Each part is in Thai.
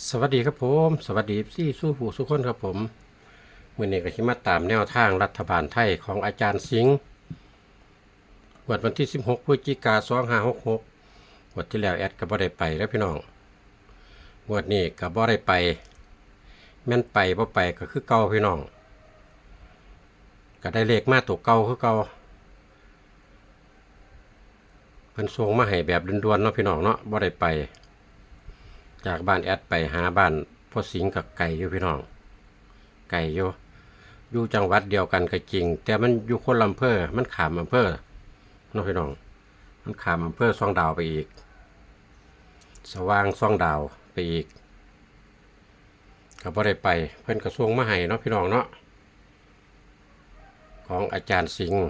สวัสดีครับผม สวัสดีซี่สู้ผู้สู้คนครับผมมื่อนี้ก็ชิมาตามแนวทางรัฐบาลไทยของอาจารย์สิงห์งวดวันที่ 16พฤศจิกา2566งวดที่แล้วแอดก็บ่ได้ไปแล้วพี่น้องวดนี้ก็บ่ได้ไปแม่นไปบ่ไปก็คือเก่าพี่น้อง ก็ได้เลขมาตัวเก่าคือเก่าเพิ่นส่งมาให้แบบด่วนๆเนาะพี่น้องเนาะบ่ได้ไป จากบ้านแอดไปหาบ้านพ่อสิงกับไก่อยู่พี่น้อง ไก่อยู่อยู่จังหวัดเดียวกันก็จริง แต่มันอยู่คนลำเพอมันขามอำเภอน้องพี่น้อง มันขามอำเภอซ่องดาวไปอีก สว่างซ่องดาวไปอีกก็บ่ได้ไป เพิ่อนกระทรวงมาให้เนาะพี่น้องเนาะของอาจารย์สิงห์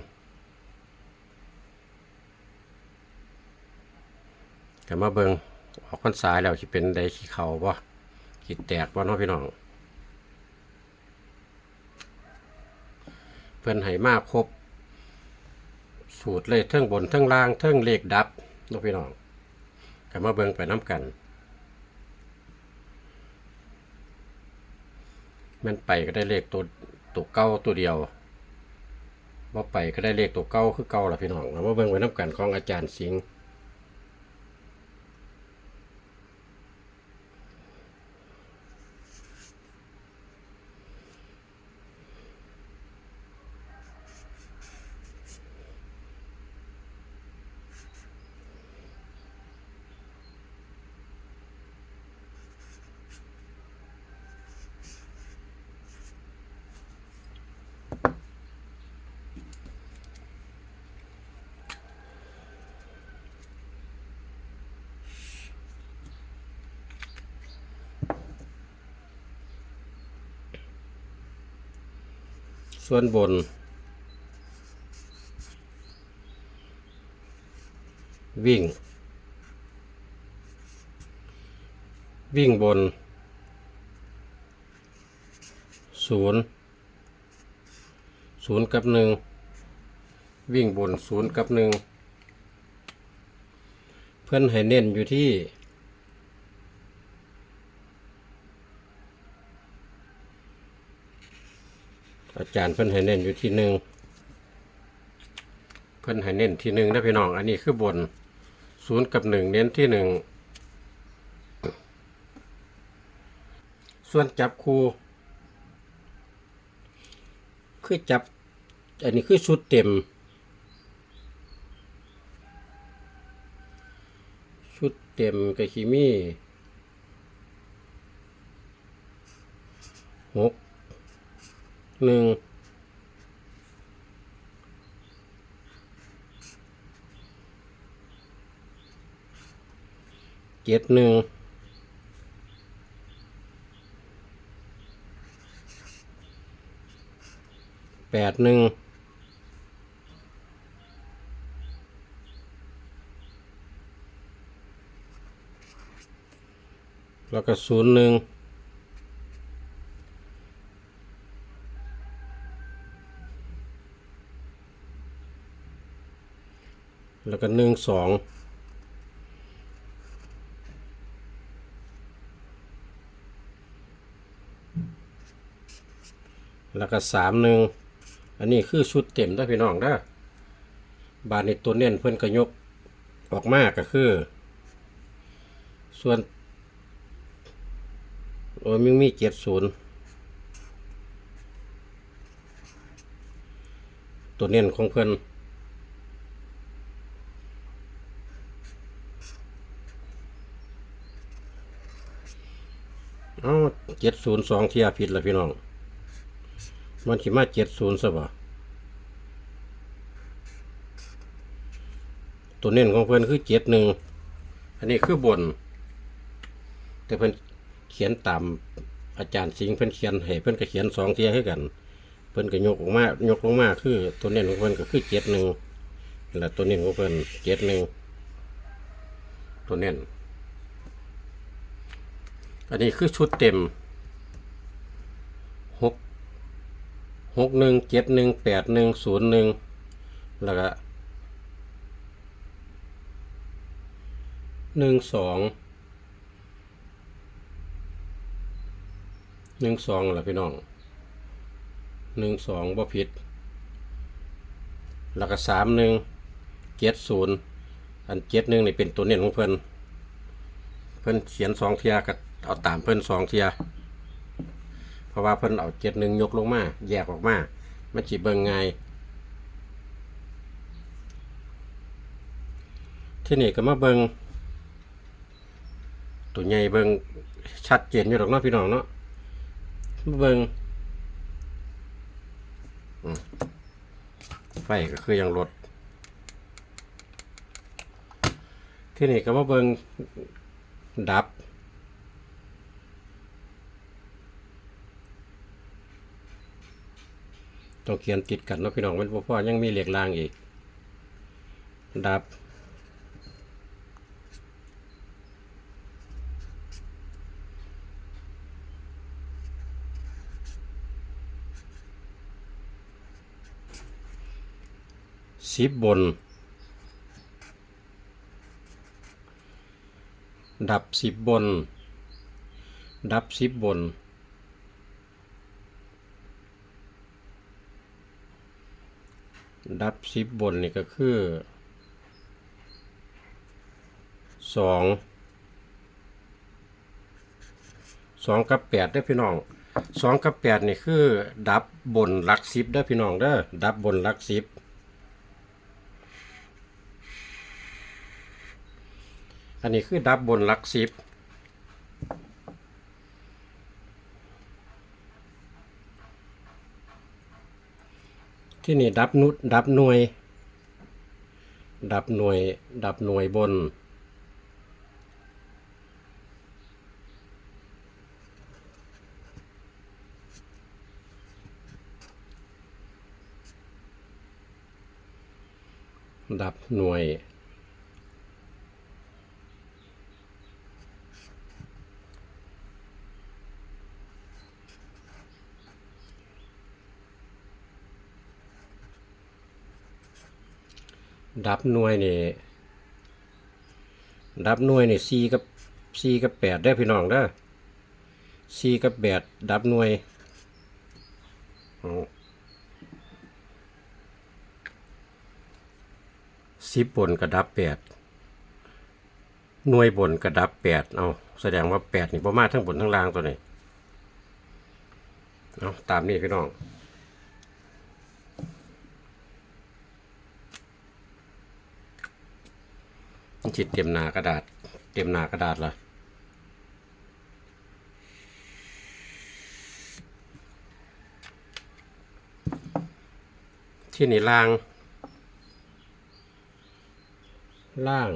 ก็มาเบิง ออกพรรษาแล้วสิเป็นได้ขี้เขาบ่ขี้แตกบ่เนาะพี่น้อง เพิ่อนให้มาครบ สูตรเลยเทิงบนเทิงล่างเทิงเลขดับเนาะพี่น้องก็มาเบิ่งไปน้ำกันแมันไปก็ได้เลขตัวตัวเก้าตัวเดียวบ่าไปก็ได้เลขตัวเก้าคือเก้าล่ะพี่น้องเรามาเบิ่งไปน้ำกันของอาจารย์สิงห์ ส่วนบน วิ่ง วิ่งบนศูนย์ศูนย์กับหนึ่งวิ่งบนศูนย์กับหนึ่งเพื่อนให้เน้นอยู่ที่ อาจารย์เพิ่นให้เน้นอยู่ที่หนึ่งเพิ่นให้เน้นที่หนึ่งนะพี่น้อง อันนี้คือบนศูนย์กับหนึ่งเน้นที่หนึ่งส่วนจับคู่คือจับ อันนี้คือชุดเต็ม ชุดเต็มกะคิมีหก หนึ่งเจ็ดหนึ่งแปดหนึ่งแล้วก็ศูนย์หนึ่ง แล้ว ก็หนึ่งสองแล้วก็สามหนึ่งอันนี้คือชุดเต็มนะพี่น้องนะบานในตัวเน้นเพื่อนก็ยกออกมากก็คือ ส่วนโอ้ยมึงมีเจ็ดศูนย์ตัวเน้นของเพื่อน เอาเจ็ดศูนย์สองเทียผิดละพี่น้อง มันขีมาเจ็ดศูนย์ซะบ่ตัวเน้นของเพื่อนคือเจ็ดหนึ่ง อันนี้คือบน แต่เพื่อนเขียนตามอาจารย์สิงห์เพื่อนเขียนให้เพื่อนก็เขียนสองเทียให้กัน เพื่อนก็ยกออกมายกลงมาคือตัวเน้นของเพื่อนก็คือเจ็ดหนึ่งแล้วตัวเน้นของเพื่อนเจ็ดหนึ่งตัวเน้น อันนี้คือชุดเต็มหกหกหนึ่งเจ็ดหนึ่งแปดหนึ่งศูนย์หนึ่งแล้วก็หนึ่งสองหนึ่งสองล่ะพี่น้องหนึ่งสองบ่ผิด แล้วก็สามหนึ่งเจ็ดศูนย์อันเจ็ดหนึ่งนี่เป็นตัวเน้นของเพิ่นเพิ่นเขียนสองเทียก็ เอาตามเพิ่นสองเทีย เพราะว่าเพิ่นเอาเจ็ดหนึ่งยกลงมา แยกออกมามันจีเบิ่งง่ายที่นี่ก็มาเบิงตัวใหญ่เบิงชัดเจนอยู่ดอกเนาะพี่น้องเนาะมาเบิงไฟก็คือยังลดที่นี่ก็มาเบิงดับ ต้องเขียนติดกันเนาะพี่น้องมันบ่อยังมีเหล็กรางอีก ดับ สิบบน ดับสิบบน ดับสิบบน ดับสิบบนนี่ก็คือสองสองกับแปดเด้อพี่น้องสองกับแปดนี่คือ ดับบนหลักสิบเด้อพี่น้องเด้อดับบนหลักสิบอันนี้คือดับบนหลักสิบ ที่นี่ดับนุดดับหน่วย ดับหน่วย ดับหน่วยบน ดับหน่วย ดับหน่วยนี่ดับหน่วยนี่สี่กับสี่กับแปดได้พี่น้องเด้อสี่กับแปดดับหน่วยเอาสิบบนกระดับแปดหน่วยบนกระดับแปดเอาแสดงว่าแปดนี่ประมาณทั้งบนทั้งล่างตัวนี้เอาตามนี้พี่น้อง มัน จิตเตรียมหนากระดาษ เตรียมหนากระดาษละที่นี่ล่าง ล่าง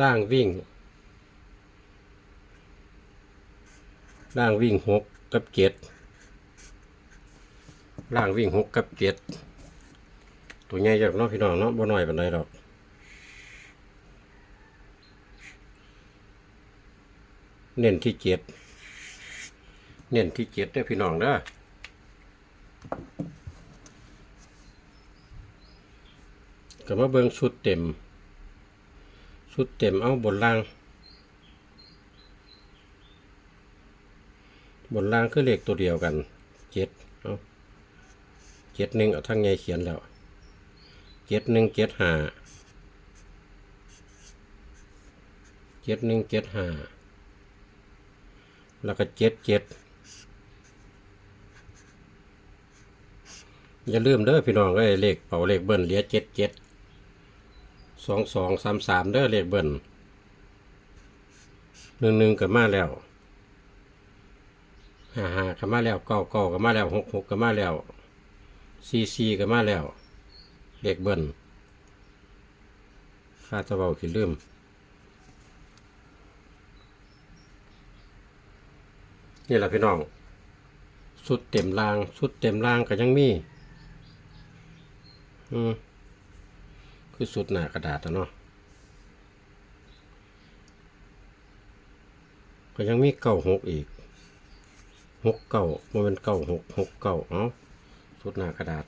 ล่างวิ่ง ล่างวิ่งหกกับเจ็ดล่างวิ่งหกกับเจ็ดตัวใหญ่จากเนาะพี่น้องเนาะบ่น้อยปานใดดอกเน้นที่เจ็ดเน้นที่เจ็ดเด้พี่น้องเด้อก็มาเบิ่งชุดเต็ม ชุดเต็มเอาบนล่าง บนล่างคือเลขตัวเดียวกันเจ็ดเอาเจ็ดหนึ่งเอาทั้งไงเขียนแล้วเจ็ดหนึ่งเจ็ดห้าเจ็ดหนึ่งเจ็ดห้าแล้วก็เจ็ดเจ็ดอย่าลืมเด้อพี่น้องเอ้เลขเป่าเลขเบิ้ลเหลือเจ็ดเจ็ดสองสองสามสามเด้อเลขเบิ้ลหนึ่งหนึ่งก็มาแล้ว ห้าห้าก็มาแล้วเก้าเก้าก็มาแล้วหกหกก็มาแล้วสี่สี่ก็มาแล้วเลขเบิ้ลค่าตะเบาขี้ลืมนี่แหละพี่น้อง สุดเต็มราง สุดเต็มรางก็ยังมี อืมคือสุดหนากระดาษอะเนาะก็ยังมีเก้าหกอีก หกเก้าโมเมนเก้าหกหกเก้าเอาสุดหน้ากระดาษ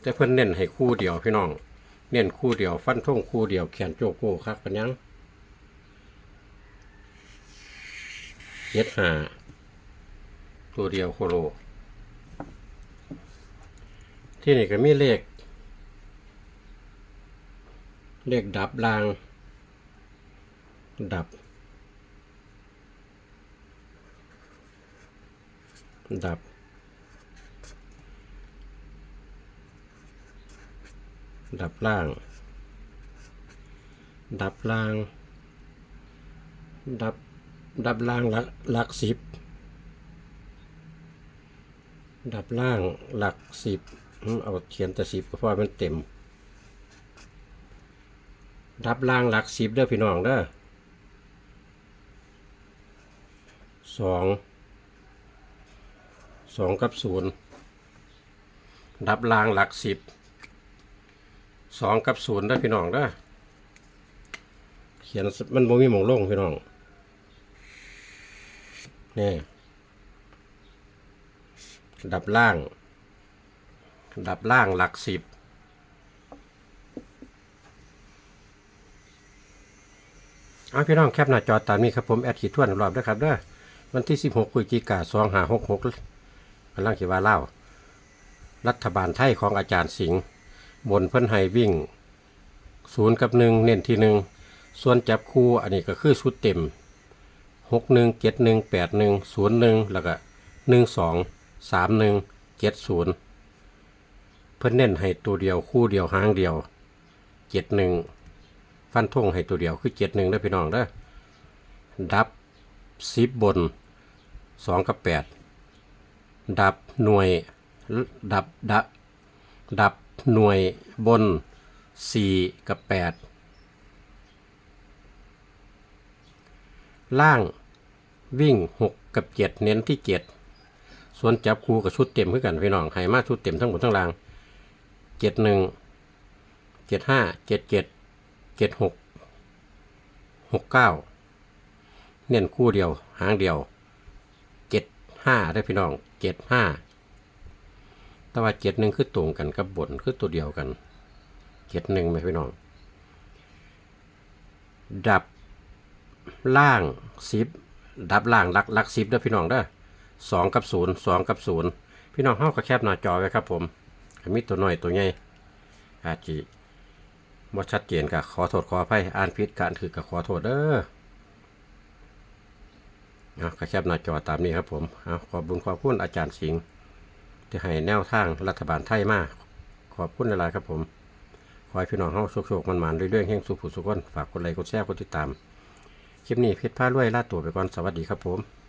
แต่เพิ่นเน้นให้คู่เดียวพี่น้อง เน้นคู่เดียว ฟันท่งคู่เดียวแขนโจโก้คักปัญญังเย็ดหาตัวเดียวโคโล ที่นี่ก็มีเลข เลขดับลาง ดับ ดับ ดับล่าง ดับล่าง ดับ ดับล่างหลักหลักสิบ ดับล่างหลักสิบ เอาเขียนแต่สิบเพราะมันเต็ม ดับล่างหลักสิบเด้อพี่น้องเด้อสอง สองกับศูนย์ดับล่างหลักสิบสองกับศูนย์ได้พี่น้องเด้เขียนมันบ่มีหมองลงพี่น้องนี่ดับล่าง ดับล่างหลักสิบเอาพี่น้องแคปหน้าจอตามนี้ครับผม แอดขีดทวนรอบด้วยครับเด้อวันที่ 16พฤศจิกายน2566กำลังคิดว่าเล่ารัฐบาลไทยของอาจารย์สิงห์บนเพิ่นให้วิ่งศูนย์กับหนึ่งเน้นที่หนึ่งส่วนจับคู่อันนี้ก็คือชุดเต็มหกหนึ่งเจ็ดหนึ่งแปดหนึ่งศูนย์หนึ่งแล้วก็หนึ่งสองสามหนึ่งเจ็ดศูนย์เพิ่นเน้นให้ตัวเดียวคู่เดียวหางเดียวเจ็ดหนึ่งฟันธงให้ตัวเดียวคือเจ็ดหนึ่งได้พี่น้องเด้อดับสิบบนสองกับแปด ดับหน่วย ดับดับดับหน่วยบน 4 กับ 8 ล่างวิ่ง 6 กับ 7 เน้นที่ 7 ส่วนจับคูกับชุดเต็มคือกันพี่น้องให้มาชุดเต็มทั้งหมดทั้งล่าง 71 75 77 76 69 เน้นคู่เดียว หางเดียว 75ได้พี่น้อง75แต่ว่าเจ็ดหนึ่งคือตรงกันกับบนคือตัวเดียวกันเจ็ดหนึ่งไหมพี่น้อง ดับล่างสิบดับล่างลักลักสิบเด้พี่น้องเด้สองกับศูนย์สองกับศูนย์พี่น้องเฮาก็แคบหน้าจอไว้ครับผมมีตัวน้อยตัวใหญ่อาจจะบ่ชัดเจนก็ขอโทษขออภัยอ่านผิดการถือก็ขอโทษเด้อ เอาก็แคบหน้าจอตามนี้ครับผมเอาขอบบุญขอบคุณอาจารย์สิงห์ที่ให้แนวทางรัฐบาลไทยมากขอบคุณหลายครับผมขอให้พี่น้องเฮาโชคๆมันๆเรื่อยๆแห่งสุขผู้สุขคนฝากกดไลค์กดแชร์กดติดตาม คลิปนี้เพชรพารวยลาตัวไปก่อนสวัสดีครับผม